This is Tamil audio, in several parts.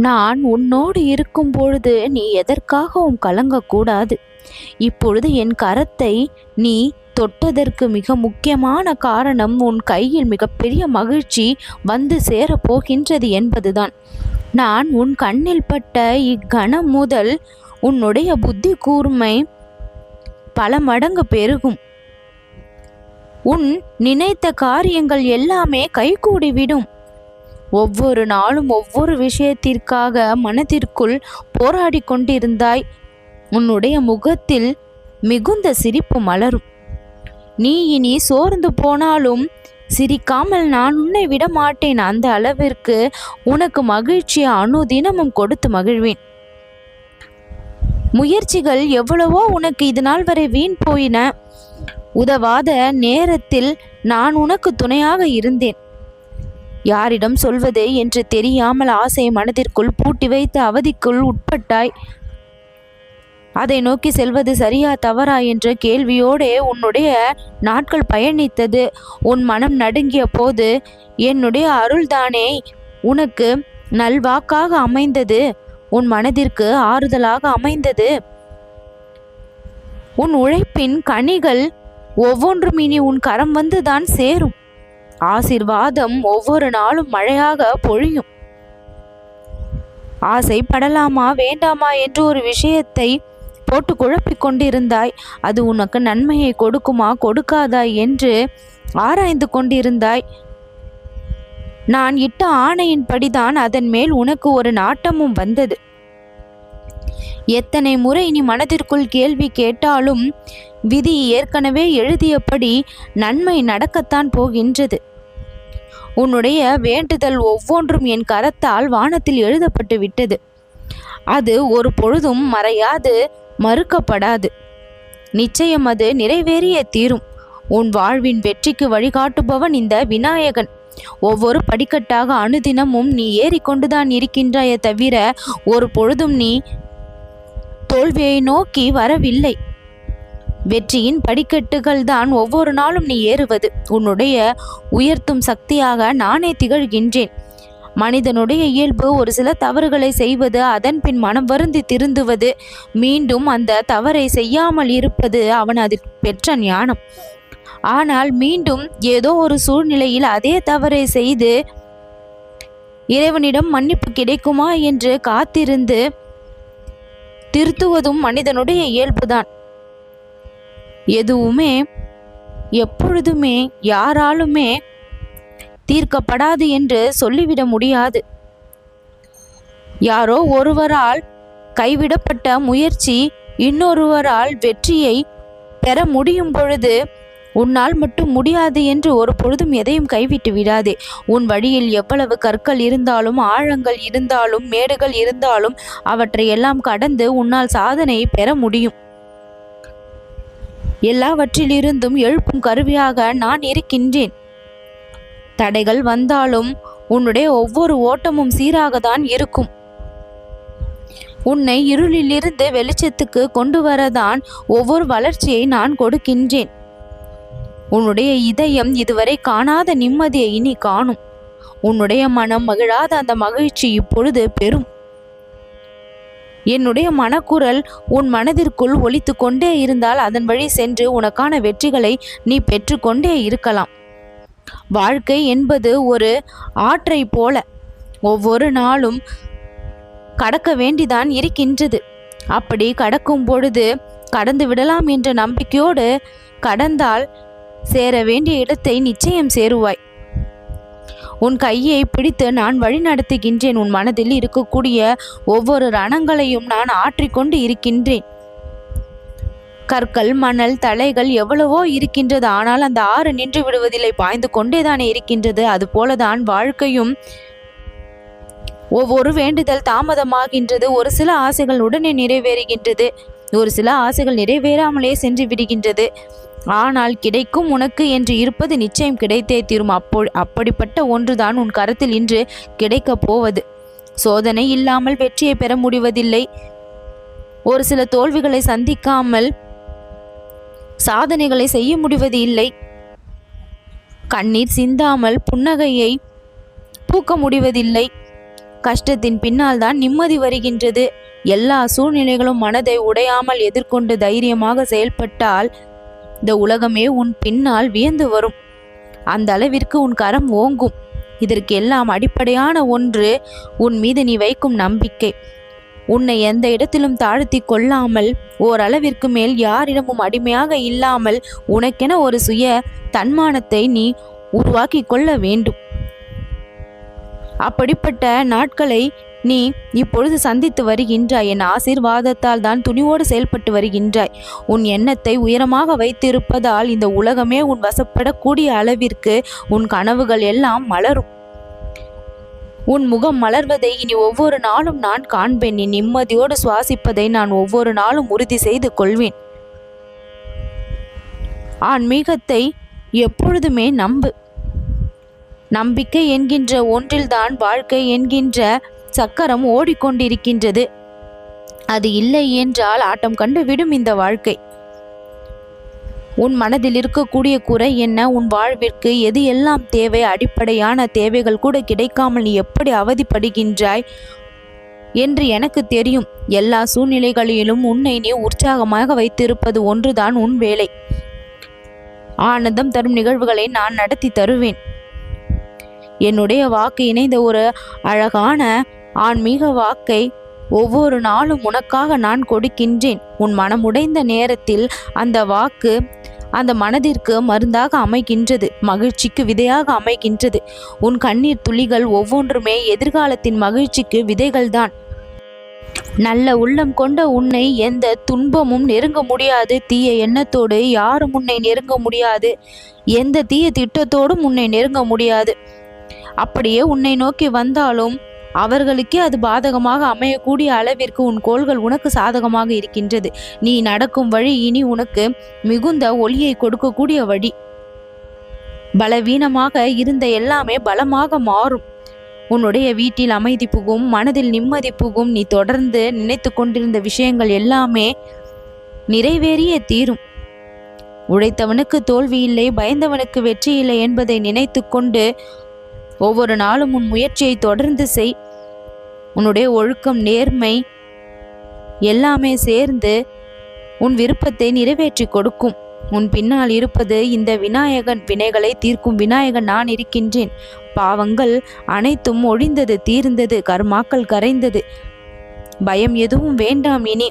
நான் உன்னோடு இருக்கும் பொழுது நீ எதற்காகவும் கலங்கக்கூடாது? இப்பொழுது என் கரத்தை நீ தொட்டதற்கு மிக முக்கியமான காரணம் உன் கையில் மிகப்பெரிய மகிழ்ச்சி வந்து சேரப் போகின்றது என்பதுதான். நான் உன் கண்ணில் பட்ட இக்கணம் முதல் உன்னுடைய புத்தி கூர்மை பல மடங்கு பெருகும். உன் நினைத்த காரியங்கள் எல்லாமே கைகூடிவிடும் ஒவ்வொரு நாளும் ஒவ்வொரு விஷயத்திற்காக மனதிற்குள் போராடி கொண்டிருந்தாய். உன்னுடைய முகத்தில் மிகுந்த சிரிப்பு மலரும். நீ இனி சோர்ந்து போனாலும் சிரிக்காமல் நான் உன்னை விட மாட்டேன். அந்த அளவிற்கு உனக்கு மகிழ்ச்சியை அணுதினமும் கொடுத்து மகிழ்வேன். முயற்சிகள் எவ்வளவோ உனக்கு இது நாள் வரை வீண் போயின. உதவாத நேரத்தில் நான் உனக்கு துணையாக இருந்தேன். யாரிடம் சொல்வது என்று தெரியாமல் ஆசை மனதிற்குள் பூட்டி வைத்த அவதிக்குள் உட்பட்டாய். அதை நோக்கி செல்வது சரியா தவறா என்ற கேள்வியோடே உன்னுடைய நாட்கள் பயணித்தது. உன் மனம் நடுங்கிய போது என்னுடைய அருள்தானே உனக்கு நல்வாக்காக அமைந்தது. உன் மனதிற்கு ஆறுதலாக அமைந்தது. உன் உழைப்பின் கனிகள் ஒவ்வொன்றும் இனி உன் கரம் வந்துதான் சேரும். ஆசிர்வாதம் ஒவ்வொரு நாளும் மழையாக பொழியும். ஆசைப்படலாமா வேண்டாமா என்று ஒரு விஷயத்தை போட்டு குழப்பிக் கொண்டிருந்தாய். அது உனக்கு நன்மையை கொடுக்குமா கொடுக்காதா என்று ஆராய்ந்து கொண்டிருந்தாய். நான் இட்ட ஆணையின்படிதான் அதன் மேல் உனக்கு ஒரு நாட்டமும் வந்தது. எத்தனை முறை நீ மனதிற்குள் கேள்வி கேட்டாலும் விதி ஏற்கனவே எழுதியபடி நன்மை நடக்கத்தான் போகின்றது. உன்னுடைய வேண்டுதல் ஒவ்வொன்றும் என் கரத்தால் வானத்தில் எழுதப்பட்டு விட்டது. அது ஒரு பொழுதும் மறையாது மறுக்கப்படாது. நிச்சயம் அது நிறைவேறிய தீரும். உன் வாழ்வின் வெற்றிக்கு வழிகாட்டுபவன் இந்த விநாயகன். ஒவ்வொரு படிக்கட்டாக அனுதினமும் நீ ஏறிக்கொண்டுதான் இருக்கின்றாயே தவிர ஒரு பொழுதும் நீ தோல்வியை நோக்கி வரவில்லை. வெற்றியின் படிக்கட்டுகள் தான் ஒவ்வொரு நாளும் நீ ஏறுவது. உன்னுடைய உயர்த்தும் சக்தியாக நானே திகழ்கின்றேன். மனிதனுடைய இயல்பு ஒரு சில தவறுகளை செய்வது அதன் பின் மனம் வருந்தி திருந்துவது மீண்டும் அந்த தவறை செய்யாமல் இருப்பது அவன் அதில் பெற்ற ஞானம். ஆனால் மீண்டும் ஏதோ ஒரு சூழ்நிலையில் அதே தவறை செய்து இறைவனிடம் மன்னிப்பு கிடைக்குமா என்று காத்திருந்து திருத்துவதும் மனிதனுடைய இயல்புதான். எதுவுமே எப்பொழுதுமே யாராலுமே தீர்க்கப்படாது என்று சொல்லிவிட முடியாது. யாரோ ஒருவரால் கைவிடப்பட்ட முயற்சி இன்னொருவரால் வெற்றியை பெற முடியும் பொழுது உன்னால் மட்டும் முடியாது என்று ஒரு பொழுதும் எதையும் கைவிட்டு விடாதே. உன் வழியில் எவ்வளவு கற்கள் இருந்தாலும் ஆழங்கள் இருந்தாலும் மேடுகள் இருந்தாலும் அவற்றை எல்லாம் கடந்து உன்னால் சாதனையை பெற முடியும். எல்லாவற்றிலிருந்தும் எழுப்பும் கருவியாக நான் இருக்கின்றேன். தடைகள் வந்தாலும் உன்னுடைய ஒவ்வொரு ஓட்டமும் சீராக தான் இருக்கும். உன்னை இருளிலிருந்து வெளிச்சத்துக்கு கொண்டு வரதான் ஒவ்வொரு வளர்ச்சியை நான் கொடுக்கின்றேன். உன்னுடைய இதயம் இதுவரை காணாத நிம்மதியை இனி காணும். உன்னுடைய மனம் மகிழாத அந்த மகிழ்ச்சி இப்பொழுது பெறும். என்னுடைய மனக்குரல் உன் மனதிற்குள் ஒழித்து கொண்டே இருந்தால் அதன் வழி சென்று உனக்கான வெற்றிகளை நீ பெற்றுக்கொண்டே இருக்கலாம். வாழ்க்கை என்பது ஒரு ஆற்றை போல ஒவ்வொரு நாளும் கடக்க வேண்டிதான் இருக்கின்றது. அப்படி கடக்கும் பொழுது கடந்து விடலாம் என்ற நம்பிக்கையோடு கடந்தால் சேர வேண்டிய இடத்தை நிச்சயம் சேருவாய். உன் கையை பிடித்து நான் வழிநடத்துகின்றேன் உன் மனதில் இருக்கக்கூடிய ஒவ்வொரு ரணங்களையும் நான் ஆற்றிக்கொண்டு இருக்கின்றேன். கற்கள் மணல் தலைகள் எவ்வளவோ இருக்கின்றது. ஆனால் அந்த ஆறு நின்று விடுவதில்லை. பாய்ந்து கொண்டேதானே இருக்கின்றது. அதுபோலதான் வாழ்க்கையும் ஒவ்வொரு வேண்டுதல் தாமதமாகின்றது ஒரு சில ஆசைகள் உடனே நிறைவேறுகின்றது. ஒரு சில ஆசைகள் நிறைவேறாமலே சென்று விடுகின்றது. ஆனால் கிடைக்கும் உனக்கு என்று இருப்பது நிச்சயம் கிடைத்தே தீரும். அப்போ அப்படிப்பட்ட ஒன்றுதான் உன் கரத்தில் இன்று கிடைக்கப் போவது. சோதனை இல்லாமல் வெற்றியை பெற முடிவதில்லை. ஒரு சில தோல்விகளை சந்திக்காமல் சாதனைகளை செய்ய முடிவது இல்லை கண்ணீர் சிந்தாமல் புன்னகையை பூக்க முடிவதில்லை. கஷ்டத்தின் பின்னால் தான் நிம்மதி வருகின்றது. எல்லா சூழ்நிலைகளும் மனதை உடையாமல் எதிர்கொண்டு தைரியமாக செயல்பட்டால் இந்த உலகமே உன் பின்னால் வியந்து வரும். அந்த அளவிற்கு உன் கரம் ஓங்கும். இதற்கு எல்லாம் அடிப்படையான ஒன்று உன் மீது நீ வைக்கும் நம்பிக்கை. உன்னை எந்த இடத்திலும் தாழ்த்தி கொள்ளாமல் ஓரளவிற்கு மேல் யாரிடமும் அடிமையாக இல்லாமல் உனக்கென ஒரு சுய தன்மானத்தை நீ உருவாக்கி கொள்ள வேண்டும். அப்படிப்பட்ட நாட்களை நீ இப்பொழுது சந்தித்து வருகின்றாய். என் ஆசீர்வாதத்தால் தான் துணிவோடு செயல்பட்டு வருகின்றாய். உன் எண்ணத்தை உயரமாக வைத்திருப்பதால் இந்த உலகமே உன் வசப்படக்கூடிய அளவிற்கு உன் கனவுகள் எல்லாம் மலரும். உன் முகம் மலர்வதை இனி ஒவ்வொரு நாளும் நான் காண்பேன். நீ நிம்மதியோடு சுவாசிப்பதை நான் ஒவ்வொரு நாளும் உறுதி செய்து கொள்வேன். ஆன்மீகத்தை எப்பொழுதுமே நம்பு. நம்பிக்கை என்கின்ற ஒன்றில்தான் வாழ்க்கை என்கின்ற சக்கரம் ஓடிக்கொண்டிருக்கின்றது. அது இல்லை என்றால் ஆட்டம் கண்டு விடும் இந்த வாழ்க்கை. உன் மனதில் இருக்கக்கூடிய குறை என்ன? உன் வாழ்விற்கு எது எல்லாம் தேவை? அடிப்படையான தேவைகள் கூட கிடைக்காமல் நீ எப்படி அவதிப்படுகின்றாய் என்று எனக்கு தெரியும். எல்லா சூழ்நிலைகளிலும் உன்னை நீ உற்சாகமாக வைத்திருப்பது ஒன்றுதான் உன் வேலை. ஆனந்தம் தரும் நிகழ்வுகளை நான் நடத்தி தருவேன். என்னுடைய வாக்கு இணைந்த ஒரு அழகான ஆன்மீக வாக்கை ஒவ்வொரு நாளும் உனக்காக நான் கொடுக்கின்றேன். உன் மனமுடைந்த நேரத்தில் அந்த வாக்கு அந்த மனதிற்கு மருந்தாக அமைகின்றது மகிழ்ச்சிக்கு விதையாக அமைகின்றது. உன் கண்ணீர் துளிகள் ஒவ்வொன்றுமே எதிர்காலத்தின் மகிழ்ச்சிக்கு விதைகள்தான். நல்ல உள்ளம் கொண்ட உன்னை எந்த துன்பமும் நெருங்க முடியாது. தீய எண்ணத்தோடு யாரும் உன்னை நெருங்க முடியாது. எந்த தீய திட்டத்தோடும் உன்னை நெருங்க முடியாது. அப்படியே உன்னை நோக்கி வந்தாலும் அவர்களுக்கே அது பாதகமாக அமையக்கூடிய அளவிற்கு உன் கோள்கள் உனக்கு சாதகமாக இருக்கின்றது. நீ நடக்கும் வழி இனி உனக்கு மிகுந்த ஒளியை கொடுக்கக்கூடிய வழி. பலவீனமாக இருந்த எல்லாமே பலமாக மாறும். உன்னுடைய வீட்டில் அமைதி புகும் மனதில் நிம்மதி புகும் நீ தொடர்ந்து நினைத்து கொண்டிருந்த விஷயங்கள் எல்லாமே நிறைவேறியே தீரும். உழைத்தவனுக்கு தோல்வி இல்லை பயந்தவனுக்கு வெற்றி இல்லை என்பதை நினைத்து கொண்டு ஒவ்வொரு நாளும் உன் முயற்சியை தொடர்ந்து செய். உன்னுடைய ஒழுக்கம் நேர்மை எல்லாமே சேர்ந்து உன் விருப்பத்தை நிறைவேற்றி கொடுக்கும். உன் பின்னால் இருப்பது இந்த விநாயகன் வினைகளை தீர்க்கும் விநாயகன் நான் இருக்கின்றேன். பாவங்கள் அனைத்தும் ஒழிந்தது தீர்ந்தது கர்மாக்கள் கரைந்தது. பயம் எதுவும் வேண்டாம் இனி.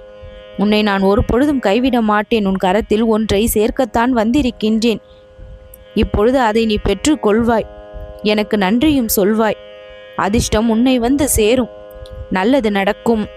உன்னை நான் ஒரு பொழுதும் கைவிட மாட்டேன். உன் கரத்தில் ஒன்றை சேர்க்கத்தான் வந்திருக்கின்றேன். இப்பொழுது அதை நீ பெற்றுக்கொள்வாய் எனக்கு நன்றியும் சொல்வாய். அதிர்ஷ்டம் உன்னை வந்து சேரும். நல்லது நடக்கும்.